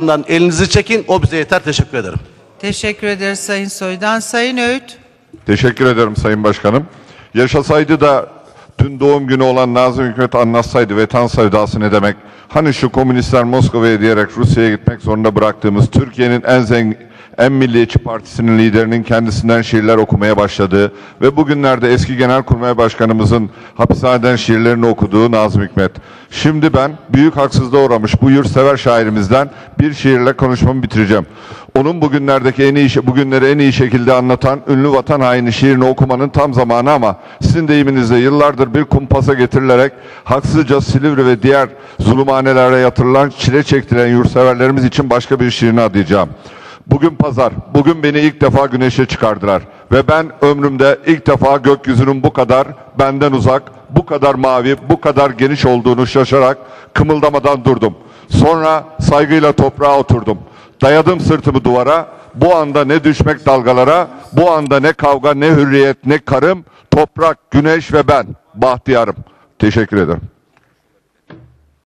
Bundan elinizi çekin. O bize yeter. Teşekkür ederim. Teşekkür ederiz Sayın Soydan. Sayın Öğüt. Teşekkür ederim Sayın Başkanım. Yaşasaydı da dün doğum günü olan Nazım Hikmet anlatsaydı vatan sevdası ne demek? Hani şu komünistler Moskova'ya diyerek Rusya'ya gitmek zorunda bıraktığımız Türkiye'nin en zengin, en milliyetçi partisinin liderinin kendisinden şiirler okumaya başladığı ve bugünlerde eski Genelkurmay Başkanımızın hapishaneden şiirlerini okuduğu Nazım Hikmet. Şimdi ben büyük haksızlığa uğramış bu yurtsever şairimizden bir şiirle konuşmamı bitireceğim. Onun bugünlerdeki en iyi bugünleri en iyi şekilde anlatan ünlü vatan haini şiirini okumanın tam zamanı ama sizin deyiminizle yıllardır bir kumpasa getirilerek haksızca Silivri ve diğer zulümhanelere yatırılan çile çektiren yurtseverlerimiz için başka bir şiirini adayacağım. Bugün pazar, bugün beni ilk defa güneşe çıkardılar ve ben ömrümde ilk defa gökyüzünün bu kadar benden uzak, bu kadar mavi, bu kadar geniş olduğunu şaşarak kımıldamadan durdum. Sonra saygıyla toprağa oturdum. Dayadım sırtımı duvara, bu anda ne düşmek dalgalara, bu anda ne kavga, ne hürriyet, ne karım, toprak, güneş ve ben, bahtiyarım. Teşekkür ederim.